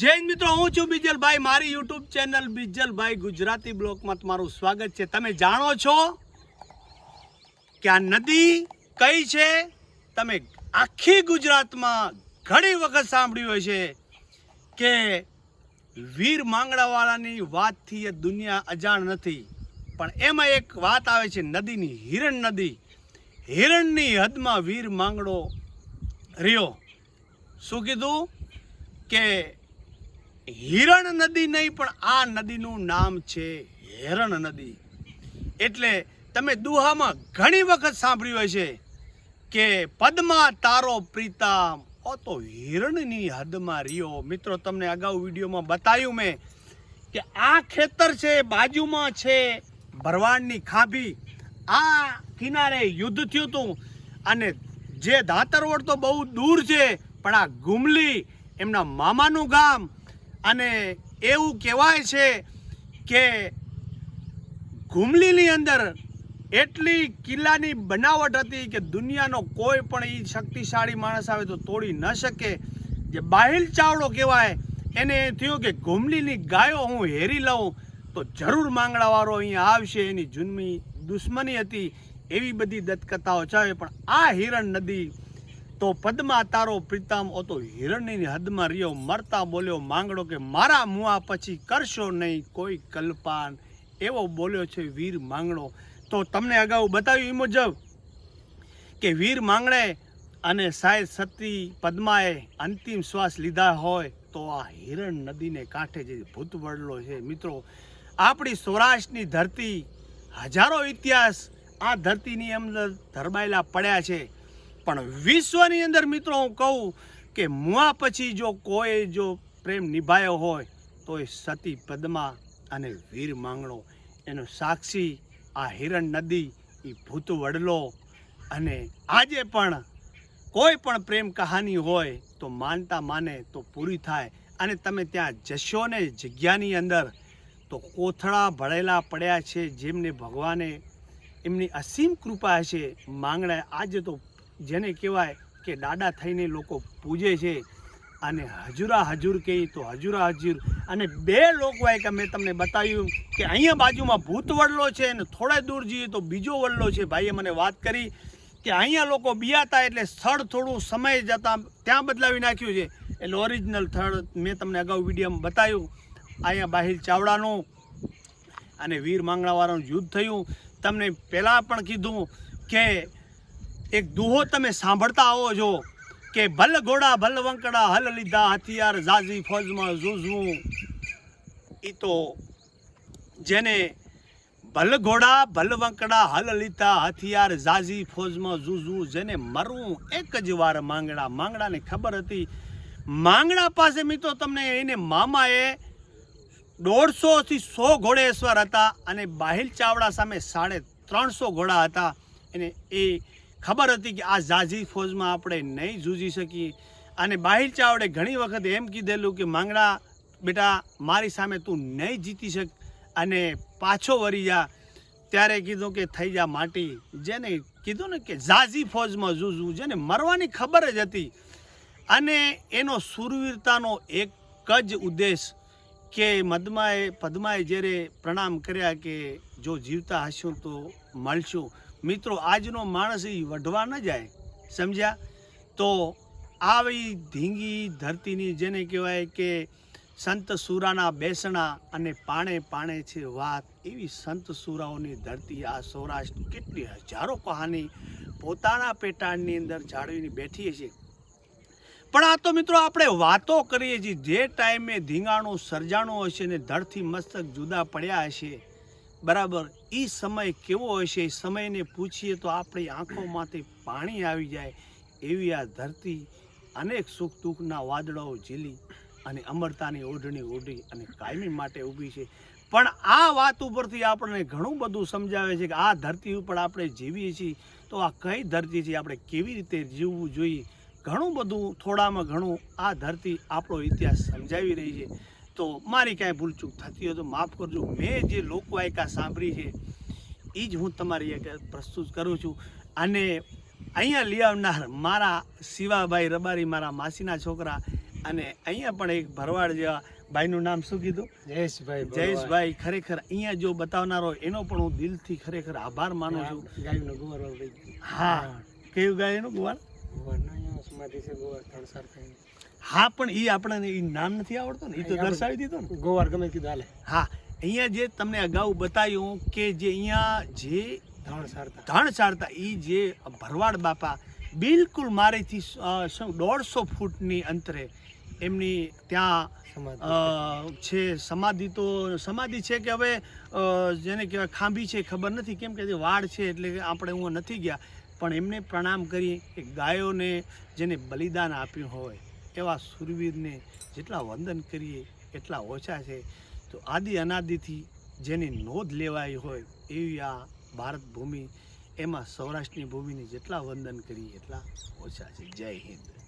જૈન મિત્રો, હું છું બીજલભાઈ. મારી યુટ્યુબ ચેનલ બીજલભાઈ ગુજરાતી બ્લોકમાં તમારું સ્વાગત છે. તમે જાણો છો કે આ નદી કઈ છે? તમે આખી ગુજરાતમાં ઘણી વખત સાંભળ્યું હશે કે વીર માંગડાવાળાની વાતથી એ દુનિયા અજાણ નથી. પણ એમાં એક વાત આવે છે, નદીની હિરણ નદી. હિરણની હદમાં વીર માંગડો રહ્યો. શું કીધું? કે હિરણ નદી નહીં, પણ આ નદીનું નામ છે હેરણ નદી. એટલે તમે દુહામાં ઘણી વખત સાંભળ્યું હશે કે પદ્મા તારો પ્રીતમ. ઓ તો હિરણની હદમાં રહ્યો. મિત્રો, તમને અગાઉ વિડીયોમાં બતાવ્યું મેં કે આ ખેતર છે, બાજુમાં છે ભરવાડની ખાભી. આ કિનારે યુદ્ધ થયું હતું અને જે દાતરવડ તો બહુ દૂર છે, પણ આ ગુમલી એમના મામાનું ગામ અને એવું કહેવાય છે કે ઘૂમલીની અંદર એટલી કિલ્લાની બનાવટ હતી કે દુનિયાનો કોઈ પણ એ શક્તિશાળી માણસ આવે તો તોડી ન શકે. જે બાહિલ ચાવડો કહેવાય, એને એ થયું કે ઘૂમલીની ગાયો હું હેરી લઉં, તો જરૂર માંગડાવાળો અહીંયા આવશે. એની જુન્મી દુશ્મની હતી એવી બધી દત્તકથાઓ છે પણ આ હિરણ નદી તો પદ્મા તારો પ્રીતમ. ઓ તો હિરણની હદમાં રહ્યો, મરતા બોલ્યો, માંગડો કે મારા મુઆ પછી કરશો નહીં કોઈ કલ્પાન. એવો બોલ્યો છે વીર માંગડો. તો તમને અગાઉ બતાવ્યું એ મુજબ કે વીર માંગડે અને સાહેબ સતી પદ્માએ અંતિમ શ્વાસ લીધા હોય તો આ હિરણ નદીને કાંઠે જે ભૂત વડલો છે. મિત્રો, આપણી સૌરાષ્ટ્રની ધરતી હજારો ઇતિહાસ આ ધરતીની અંદર ધરબાયેલા પડ્યા છે. પણ વિશ્વની અંદર મિત્રો હું કહું કે મુઆ પછી જો કોઈ જો પ્રેમ નિભાયો હોય, તો એ સતી પદ્મા અને વીર માંગણો, એનો સાક્ષી આ હિરણ નદી એ ભૂત વડલો. અને આજે પણ કોઈ પણ પ્રેમ કહાની હોય, તો માનતા માને તો પૂરી થાય. અને તમે ત્યાં જશો ને જગ્યાની અંદર, તો કોથળા ભળેલા પડ્યા છે જેમને ભગવાને એમની અસીમ કૃપા છે. માંગણા આજે તો જેને કહેવાય કે દાડા થઈને લોકો પૂજે છે અને હજુરા હજુર કહે તો હજુરા હજુર. અને બે લોકો હોય કે મેં તમને બતાવ્યું કે અહીંયા બાજુમાં ભૂત વડલો છે અને થોડા દૂર જઈએ તો બીજો વડલો છે. ભાઈએ મને વાત કરી કે અહીંયા લોકો બિયાતા એટલે સ્થળ થોડું સમય જતાં ત્યાં બદલાવી નાખ્યું છે. એટલે ઓરિજિનલ સ્થળ મેં તમને અગાઉ વિડીયોમાં બતાવ્યું. અહીંયા બાહિલ ચાવડાનું અને વીર માંગણાવાળાનું યુદ્ધ થયું. તમને પહેલાં પણ કીધું કે એક દુહો તમે સાંભળતા આવો છો કે ભલ ઘોડા, ભલ વંકડા, હલ લીધા, હથિયાર ઝાઝી ફોજમાં ઝૂઝવું. એ તો જેને ભલ ઘોડા, ભલ વંકડા, હલ લીધા, હથિયાર ઝાઝી ફોજમાં ઝૂઝવું, જેને મરવું એક જ વાર માંગડા માંગડાને ખબર હતી. માંગડા પાસે મિત્રો તમને એને મામાએ દોઢસોથી સો ઘોડેશ્વર હતા અને બાહિલ ચાવડા સામે સાડે ત્રણસો ઘોડા હતા. એને એ ખબર હતી કે આ ઝાઝી ફોજમાં આપણે નહીં જૂજી શકીએ. અને બાહિર ચાવડે ઘણી વખત એમ કીધેલું કે, માંગડા, બેટા, મારી સામે તું નહીં જીતી શક. અને પાછો વળી જા, ત્યારે કીધું કે, થઈ જા માટી. જેને કીધું ને કે ઝાઝી ફોજમાં જૂજવું. જેને મરવાની ખબર જ હતી. અને એનો સુરવીરતાનો એક જ ઉદ્દેશ કે મદમાએ, પદ્માએ જ્યારે પ્રણામ કર્યા કે, જો જીવતા હશું તો મળશું. મિત્રો, આજનો માણસ એ વઢવા ન જાય, સમજ્યા? તો આવી ધીંગી ધરતીની જેને કહેવાય કે સંત સુરાના બેસણા અને પાણે પાણે છે વાત, એવી સંત સુરાઓની ધરતી આ સૌરાષ્ટ્ર કેટલી હજારો કહાની પોતાના પેટાળની અંદર જાળવીને બેઠી છીએ પણ આ તો મિત્રો આપણે વાતો કરીએ છીએ, જે ટાઈમે ધીંગાણું, સર્જાણું હશે ને ધડથી મસ્તક જુદા પડ્યા હશે. બરાબર એ સમય કેવો હશે એ સમયને પૂછીએ તો આપણી આંખોમાંથી પાણી આવી જાય એવી આ ધરતી અનેક સુખ દુઃખના વાદળાઓ ઝીલી અને અમરતાની ઓઢણી ઓઢી અને કાયમી માટે ઊભી છે. પણ આ વાત ઉપરથી આપણને ઘણું બધું સમજાવે છે કે આ ધરતી ઉપર આપણે જીવીએ છીએ તો આ કઈ ધરતી છે, આપણે કેવી રીતે જીવવું જોઈએ? ઘણું બધું, થોડામાં ઘણું આ ધરતી આપણો ઇતિહાસ સમજાવી રહી છે. તો મારી કાંઈ ભૂલચૂક થતી હોય તો માફ કરજો. મેં જે લોકવાયકા સાંભળી છે એ જ હું તમારી આગળ પ્રસ્તુત કરું છું. અને અહીંયા લઈ આવનાર મારા શિવાભાઈ રબારી મારા માસીના છોકરા અને અહીંયા પણ એક ભરવાડ જેવા ભાઈનું નામ શું કીધું? જયેશભાઈ જયેશભાઈ ખરેખર અહીંયા જો બતાવનારો એનો પણ હું દિલથી ખરેખર આભાર માનું છું. ગાયનો હા કયું ગાય એનું ગુવાર? ના અહીંયા સમાધિ છે ગુવાર ત્રણ સાર થાય હા પણ એ આપણને એ નામ નથી આવડતું ને? એ તો દર્શાવી દીધો ને? ગોવાર ગમે કીધું હાલે હા અહીંયા જે તમને અગાઉ બતાવ્યું કે જે અહીંયા જે ધણ સારતા. ધણ ચાળતા એ જે ભરવાડ બાપા બિલકુલ મારેથી દોઢસો ફૂટની અંતરે એમની ત્યાં છે સમાધિ તો સમાધિ છે કે હવે જેને કહેવાય ખાંભી છે ખબર નથી કેમ કે જે વાડ છે એટલે કે આપણે હું નથી ગયા પણ એમને પ્રણામ કરીએ કે ગાયોને જેને બલિદાન આપ્યું હોય એવા સુરવીરને જેટલા વંદન કરીએ, એટલા ઓછા છે. તો આદિ અનાદિથી જેની નોંધ લેવાઈ હોય એવી આ ભારત ભૂમિ, એમાં સૌરાષ્ટ્રની ભૂમિની જેટલા વંદન કરીએ, એટલા ઓછા છે. જય હિન્દ.